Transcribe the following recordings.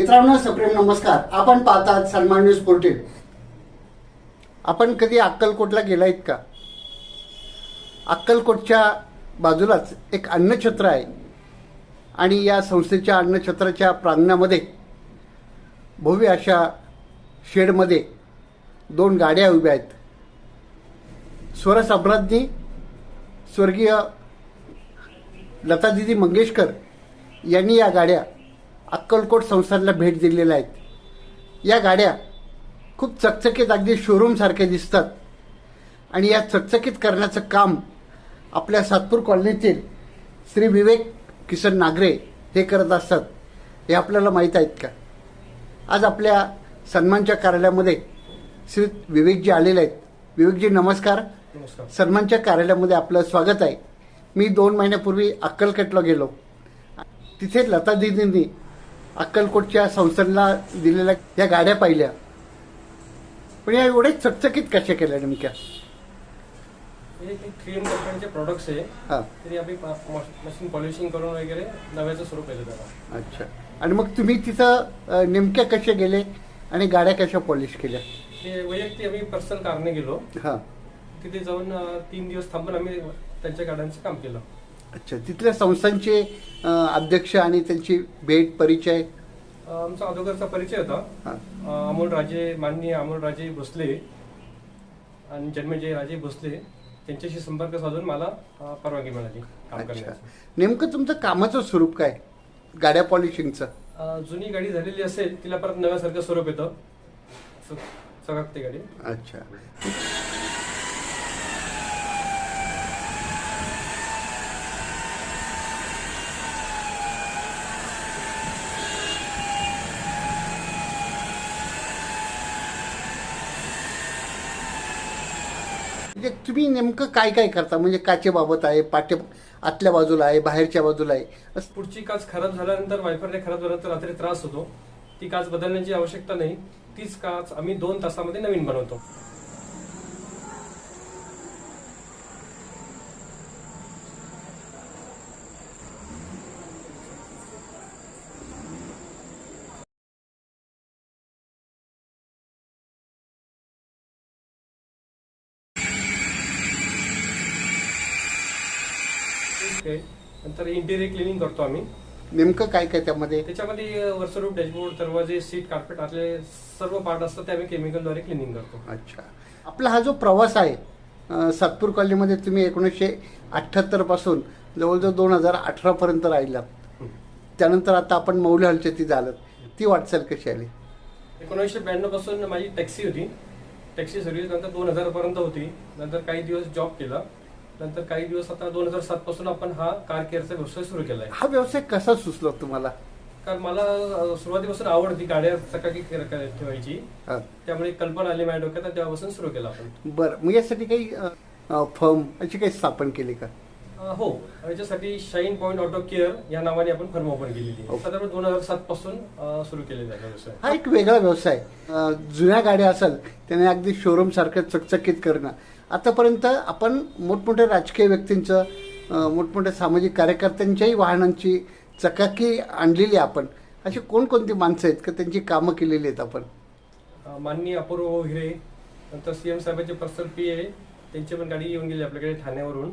मित्रांनो सप्रेम नमस्कार. आपण पाहतात सन्मान न्यूज पोर्टेल आपण कधी अक्कलकोटला गेलायत का? अक्कलकोटच्या बाजूलाच एक अन्नछत्र आहे. आणि या संस्थेच्या अन्नछत्राच्या प्रांगणामध्ये भव्य अशा शेडमध्ये दोन गाड्या उभ्या आहेत. स्वरसम्राज्ञी स्वर्गीय लतादिदी मंगेशकर यांनी या गाड्या अक्कलकोट संस्थानला भेट दिलेल्या आहेत. या गाड्या खूप चकचकीत अगदी शोरूमसारख्या दिसतात. आणि या चकचकीत करण्याचं काम आपल्या सातपूर कॉलनीतील श्री विवेक किसन नागरे हे करत असतात. हे आपल्याला माहीत आहेत का? आज आपल्या सन्मानच्या कार्यालयामध्ये श्री विवेकजी आलेले आहेत. विवेकजी नमस्कार. नमस्कार. सन्मानच्या कार्यालयामध्ये आपलं स्वागत आहे. मी दोन महिन्यापूर्वी अक्कलकोटला गेलो. तिथे लता दिदींनी अक्कलकोटच्या संस्थांना दिलेल्या या गाड्या पाहिल्या. पण या एवढे चकचकीत कशा केल्या नेमक्या? थ्री एम कंपनीचे प्रॉडक्ट्स आहे हा. तरी आम्ही मशीन पॉलिशिंग करून वगैरे नव्याचं स्वरूप केलं त्याला. अच्छा. आणि मग तुम्ही तिथं अ, नेमक्या कशा गेले आणि गाड्या कशा पॉलिश केल्या? ते वैयक्तिक आम्ही पर्सनल कारने गेलो. हा. तिथे जाऊन अं, तीन दिवस थांबून आम्ही त्यांच्या गाड्यांचं काम केलं. अच्छा तिथल्या संस्थांचे अध्यक्ष आणि त्यांची भेट परिचय? आमचा अगोदरचा परिचय होता. अमोल राजे माननीय अमोल राजे भोसले आणि जन्मजय राजे भोसले त्यांच्याशी संपर्क साधून मला परवानगी मिळाली नेमकं तुमचं कामाचं स्वरूप काय? गाड्या पॉलिशिंगचं. जुनी गाडी झालेली असेल तिला परत नव्यासारखं स्वरूप येतं. च- चकाकते गाडी. अच्छा. म्हणजे तुम्ही नेमकं काय काय करता? म्हणजे काचेबाबत आहे पाठ्य आतल्या बाजूला आहे बाहेरच्या बाजूला आहे. असं पुढची काच खराब झाल्यानंतर वायफरने खराब झाल्यानंतर रात्री त्रास होतो. ती काच बदलण्याची आवश्यकता नाही. तीच काच आम्ही दोन तासामध्ये नवीन बनवतो. आहे. नंतर इंटिरियर क्लिनिंग करतो आम्ही. नेमकं काय काय त्यामध्ये? त्याच्यामध्ये वरसरूप डॅशबोर्ड दरवाजे सीट कार्पेट आतले सर्व पार्ट असतात ते आम्ही केमिकलद्वारे क्लिनिंग करतो. अच्छा. आपला हा जो प्रवास आहे अं, सातपूर कॉलनीमध्ये तुम्ही एकोणीसशे अठ्ठ्याहत्तरपासून जवळजवळ दोन हजार अठरा पर्यंत राहिलात. त्यानंतर आता आपण मौली हॉलच्या तिथे आलं ती वाटचाल कशी आली? एकोणीसशे ब्याण्णवपासून माझी टॅक्सी होती. टॅक्सी सर्व्हिस नंतर दोन हजार पर्यंत होती. नंतर काही दिवस जॉब केला. नंतर काही दिवस आता दोन हजार सात पासून आपण हा कार केअरचा व्यवसाय सुरू केलाय. हा व्यवसाय कसा सुचला तुम्हाला? कारण मला सुरुवातीपासून आवड होती गाड्या कर- ठेवायची. त्यामुळे कल्पना आली माझ्या डोक्यात तेव्हापासून सुरू केला आपण. बरं मग यासाठी काही फर्म अशी काही स्थापन केली का? हो. याच्यासाठी शाईन पॉइंट ऑटो केअर या नावाने आपण फर्म ओपन केलेली हो. साधारण दोन हजार सात पासून सुरू केलेला आहे व्यवसाय. हा एक वेगळा व्यवसाय जुन्या गाड्या असेल त्याने अगदी शोरूम सारखं चकचकीत करणं. आतापर्यंत आपण मोठमोठ्या राजकीय व्यक्तींचं मोठमोठ्या सामाजिक कार्यकर्त्यांच्याही वाहनांची चकाकी आणलेली आहे आपण. अशी कोणकोणती माणसं आहेत? का त्यांची कामं केलेली आहेत आपण? माननीय अपूर्व हिरे नंतर सीएम साहेबांचे पर्सनल पी ए त्यांची पण गाडी येऊन गेली आपल्याकडे ठाण्यावरून.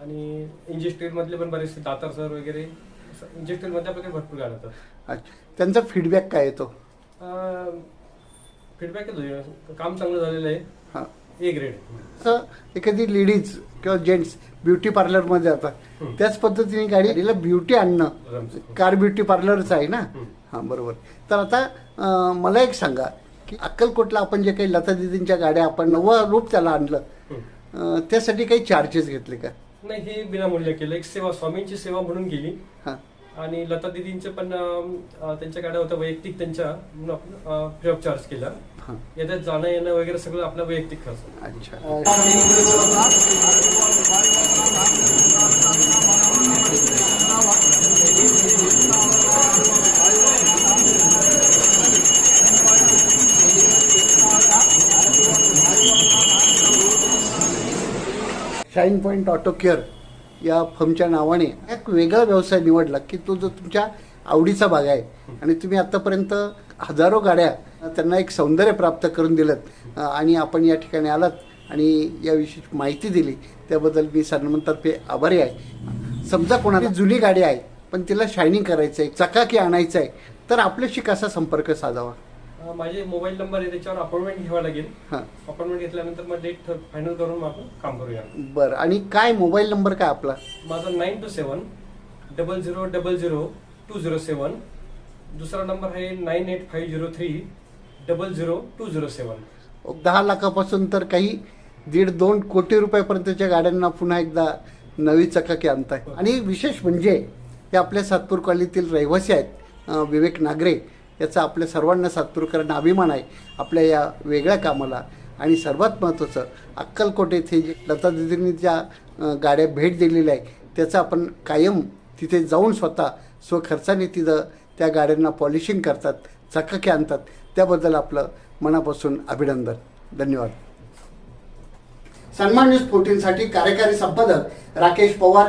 आणि इंजिस्ट्रील मधले पण बरेचसे दातार सर वगैरे इंजिस्ट्रील मध्ये आपल्याकडे भरपूर गाड्या येतात. अच्छा. त्यांचा फीडबॅक काय येतो फीडबॅक येतो काम चांगलं झालेलं आहे. हां. A grade. एखादी लेडीज किंवा जेंट्स ब्युटी पार्लरमध्ये जातात. त्याच पद्धतीने गाडीला ब्युटी आणणं कार ब्युटी पार्लरच आहे ना? हं. बरोबर. तर आता मला एक सांगा की अक्कलकोटला आपण जे काही लता दिदींच्या गाड्या आपण नवं रूप त्याला आणलं त्यासाठी काही चार्जेस घेतले का? नाही हे विनामूल्य केलं. एक सेवा स्वामींची सेवा म्हणून हां. आणि लता दिदींचे पण त्यांच्या गाड्या होत्या वैयक्तिक त्यांच्या म्हणून आपण फ्री ऑफ चार्ज केला याच्यात जाणं येणं वगैरे सगळं आपला वैयक्तिक खर्च. अच्छा. शाईन पॉईंट ऑटो केअर या फर्मच्या नावाने एक वेगळा व्यवसाय निवडला की तो जो तुमच्या आवडीचा भाग आहे. आणि तुम्ही आतापर्यंत हजारो गाड्या त्यांना एक सौंदर्य प्राप्त करून दिलं आणि आपण या ठिकाणी आलात आणि याविषयी माहिती दिली. त्याबद्दल मी सन्मानतर्फे आभारी आहे. समजा कोणाला जुनी गाडी आहे पण तिला शायनिंग करायचं आहे चकाकी आणायचं आहे तर आपल्याशी कसा संपर्क साधावा? माझे मोबाईल नंबर आहे त्याच्यावर अपॉइंटमेंट घ्यावं लागेल. हां. अपॉइंटमेंट घेतल्यानंतर मग डेट फायनल करून आपण काम करूया. बरं आणि काय मोबाईल नंबर काय आपला? माझा nine two seven double zero double zero two zero seven दुसरा नंबर आहे nine eight five zero three double zero two zero seven दहा लाखापासून तर काही दीड दोन कोटी रुपयापर्यंतच्या गाड्यांना पुन्हा एकदा नवी चकाकी आणताय. आणि विशेष म्हणजे हे आपल्या सातपूर कॉलनीतील रहिवासी आहेत विवेक नागरे याचा आपल्या सर्वांना सातपूरकरांना अभिमान आहे. आपल्या या वेगळ्या कामाला. आणि सर्वात महत्त्वाचं अक्कलकोट येथे जे लता दिदींनी ज्या गाड्या भेट दिलेल्या आहे त्याचा आपण कायम तिथे जाऊन स्वतः स्वखर्चाने तिथं त्या गाड्यांना पॉलिशिंग करतात चकाकी आणतात. त्याबद्दल आपलं मनापासून अभिनंदन. धन्यवाद. सन्मान न्यूज फोर्टीनसाठी कार्यकारी संपादक राकेश पवार